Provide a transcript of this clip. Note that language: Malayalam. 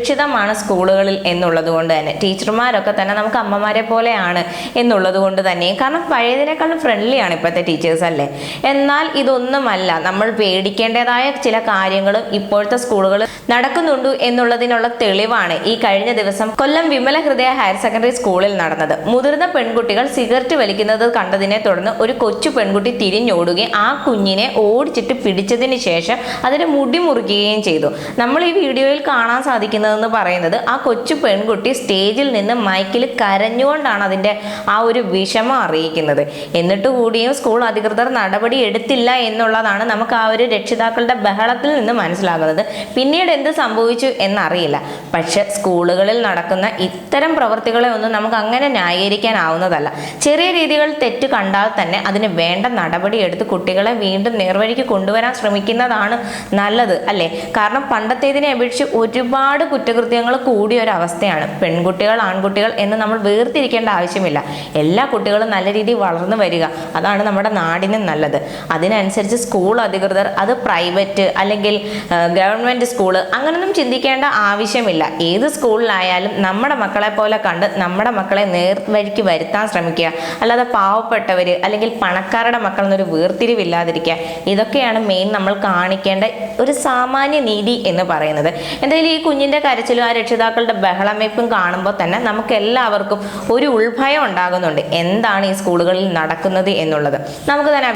സുരക്ഷിതമാണ് സ്കൂളുകളിൽ എന്നുള്ളത് കൊണ്ട് തന്നെ. ടീച്ചർമാരൊക്കെ തന്നെ നമുക്ക് അമ്മമാരെ പോലെയാണ് എന്നുള്ളത് കൊണ്ട് തന്നെ കാരണം പഴയതിനേക്കാളും ഫ്രണ്ട്ലിയാണ് ഇപ്പോഴത്തെ ടീച്ചേഴ്സ് അല്ലേ? എന്നാൽ ഇതൊന്നുമല്ല. നമ്മൾ പേടിക്കേണ്ടതായ ചില കാര്യങ്ങളും ഇപ്പോഴത്തെ സ്കൂളുകൾ നടക്കുന്നുണ്ട് എന്നുള്ളതിനുള്ള തെളിവാണ് ഈ കഴിഞ്ഞ ദിവസം കൊല്ലം വിമല ഹൃദയ ഹയർ സെക്കൻഡറി സ്കൂളിൽ നടന്നത്. മുതിർന്ന പെൺകുട്ടികൾ സിഗരറ്റ് വലിക്കുന്നത് കണ്ടതിനെ തുടർന്ന് ഒരു കൊച്ചു പെൺകുട്ടി തിരിഞ്ഞോടുകയും ആ കുഞ്ഞിനെ ഓടിച്ചിട്ട് പിടിച്ചതിന് ശേഷം അതിന് മുടി മുറിക്കുകയും ചെയ്തു. നമ്മൾ ഈ വീഡിയോയിൽ കാണാൻ സാധിക്കുന്നതെന്ന് പറയുന്നത് ആ കൊച്ചു പെൺകുട്ടി സ്റ്റേജിൽ നിന്ന് മൈക്കിൽ കരഞ്ഞുകൊണ്ടാണ് അതിന്റെ ആ ഒരു വിഷമം അറിയിക്കുന്നത്. എന്നിട്ട് കൂടിയും സ്കൂൾ അധികൃതർ നടപടി എടുത്തില്ല എന്നുള്ളതാണ് നമുക്ക് ആ ഒരു രക്ഷിതാക്കളുടെ ബഹളത്തിൽ നിന്ന് മനസ്സിലാകുന്നത്. പിന്നീട് എന്ത് സംഭവിച്ചു എന്നറിയില്ല. പക്ഷെ സ്കൂളുകളിൽ നടക്കുന്ന ഇത്തരം പ്രവൃത്തികളെ ഒന്നും നമുക്ക് അങ്ങനെ ന്യായീകരിക്കാനാവുന്നതല്ല. ചെറിയ രീതികൾ തെറ്റ് കണ്ടാൽ തന്നെ അതിന് വേണ്ട നടപടി എടുത്ത് കുട്ടികളെ വീണ്ടും നേർവഴിക്ക് കൊണ്ടുവരാൻ ശ്രമിക്കുന്നതാണ് നല്ലത് അല്ലേ? കാരണം പണ്ടത്തേതിനെ അപേക്ഷിച്ച് ഒരുപാട് കുറ്റകൃത്യങ്ങൾ കൂടിയ ഒരു അവസ്ഥയാണ് പെൺകുട്ടികൾ ആൺകുട്ടികൾ എന്ന് നമ്മൾ വേർതിരിക്കേണ്ട ആവശ്യമില്ല. എല്ലാ കുട്ടികളും നല്ല രീതിയിൽ വളർന്നു വരിക. അതാണ് നമ്മുടെ നാടിന് നല്ലത്. അതിനനുസരിച്ച് സ്കൂൾ അധികൃതർ അത് പ്രൈവറ്റ് അല്ലെങ്കിൽ ഗവൺമെന്റ് സ്കൂൾ അങ്ങനൊന്നും ചിന്തിക്കേണ്ട ആവശ്യമില്ല. ഏത് സ്കൂളിലായാലും നമ്മുടെ മക്കളെ പോലെ കണ്ട് നമ്മുടെ മക്കളെ നേർവഴിക്ക് വരുത്താൻ ശ്രമിക്കുക. അല്ലാതെ പാവപ്പെട്ടവർ അല്ലെങ്കിൽ പണക്കാരുടെ മക്കൾ എന്നൊരു വേർതിരിവില്ലാതിരിക്കുക. ഇതൊക്കെയാണ് മെയിൻ നമ്മൾ കാണിക്കേണ്ട ഒരു സാമാന്യ നീതി എന്ന് പറയുന്നത്. എന്തായാലും ഈ കുഞ്ഞിന്റെ കരച്ചിലും ആ രക്ഷിതാക്കളുടെ ബഹളമേപ്പും കാണുമ്പോൾ തന്നെ നമുക്ക് എല്ലാവർക്കും ഒരു ഉൾഭയം ഉണ്ടാകുന്നുണ്ട്. എന്താണ് ഈ സ്കൂളുകളിൽ നടക്കുന്നത് എന്നുള്ളത്. നമുക്ക് തന്നെ